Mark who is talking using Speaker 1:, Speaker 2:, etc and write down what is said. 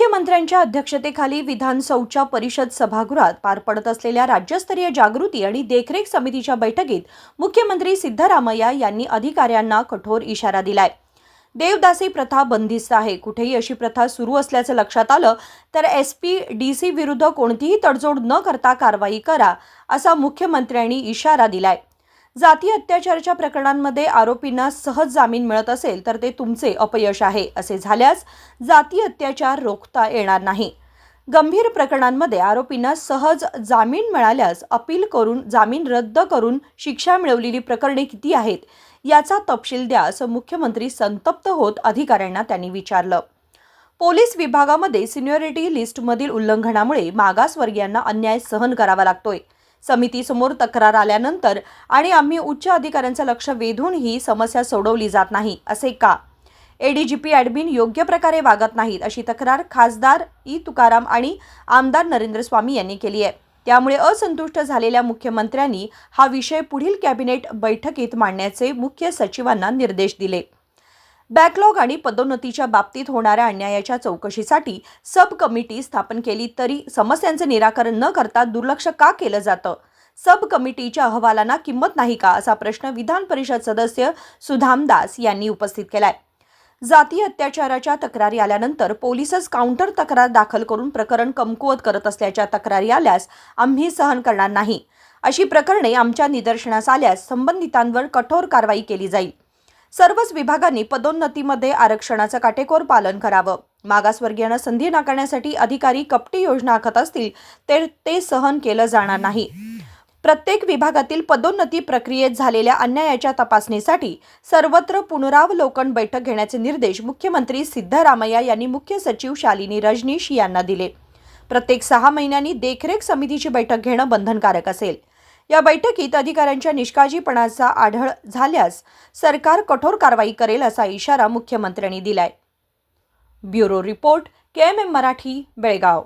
Speaker 1: मुख्यमंत्र्यांच्या अध्यक्षतेखाली विधानसौच्या परिषद सभागृहात पार पडत असलेल्या राज्यस्तरीय जागृती आणि देखरेख समितीच्या बैठकीत मुख्यमंत्री सिद्धरामय्या यांनी अधिकाऱ्यांना कठोर इशारा दिलाय. देवदासी प्रथा बंदिस्त आहे. कुठेही अशी प्रथा सुरू असल्याचं लक्षात आलं तर एस पी डी सी विरुद्ध कोणतीही तडजोड न करता कारवाई करा असा मुख्यमंत्र्यांनी इशारा दिलाय. जाती अत्याचाराच्या प्रकरणांमध्ये आरोपींना सहज जामीन मिळत असेल तर ते तुमचे अपयश आहे असे झाल्यास जाती अत्याचार रोखता येणार नाही. गंभीर प्रकरणांमध्ये आरोपींना सहज जामीन मिळाल्यास अपील करून जामीन रद्द करून शिक्षा मिळवलेली प्रकरणे किती आहेत याचा तपशील द्या असं मुख्यमंत्री संतप्त होत अधिकाऱ्यांना त्यांनी विचारलं. पोलीस विभागामध्ये सिनियरिटी लिस्टमधील उल्लंघनामुळे मागासवर्गीयांना अन्याय सहन करावा लागतोय. समितीसमोर तक्रार आल्यानंतर आणि आम्ही उच्च अधिकाऱ्यांचं लक्ष वेधून ही समस्या सोडवली जात नाही असे का? एडीजीपी ॲडमिन योग्य प्रकारे वागत नाहीत अशी तक्रार खासदार ई. तुकाराम आणि आमदार नरेंद्र स्वामी यांनी केली आहे. त्यामुळे असंतुष्ट झालेल्या मुख्यमंत्र्यांनी हा विषय पुढील कॅबिनेट बैठकीत मांडण्याचे मुख्य सचिवांना निर्देश दिले. बॅकलॉग आणि पदोन्नतीच्या बाबतीत होणाऱ्या अन्यायाच्या चौकशीसाठी सब कमिटी स्थापन केली तरी समस्यांचे निराकरण न करता दुर्लक्ष का केलं जातं? सब कमिटीच्या अहवालांना किंमत नाही का? असा प्रश्न विधान परिषद सदस्य सुधाम दास यांनी उपस्थित केलाय. जाती अत्याचाराच्या तक्रारी आल्यानंतर पोलीसच काउंटर तक्रार दाखल करून प्रकरण कमकुवत करत असल्याच्या तक्रारी आल्यास आम्ही सहन करणार नाही. अशी प्रकरणे आमच्या निदर्शनास आल्यास संबंधितांवर कठोर कारवाई केली जाईल. सर्वच विभागांनी पदोन्नतीमध्ये आरक्षणाचं काटेकोर पालन करावं. मागासवर्गीयांना संधी नाकारण्यासाठी अधिकारी कपटी योजना आखत असतील तर ते सहन केलं जाणार नाही. प्रत्येक विभागातील पदोन्नती प्रक्रियेत झालेल्या अन्यायाच्या तपासणीसाठी सर्वत्र पुनरावलोकन बैठक घेण्याचे निर्देश मुख्यमंत्री सिद्धरामय्या यांनी मुख्य सचिव शालिनी रजनीश यांना दिले. प्रत्येक सहा महिन्यांनी देखरेख समितीची बैठक घेणं बंधनकारक असेल. या बैठकीत अधिकाऱ्यांच्या निष्काळजीपणाचा आढळ झाल्यास सरकार कठोर कारवाई करेल असा इशारा मुख्यमंत्र्यांनी दिलाय. Bureau report K M M Marathi Belgaum.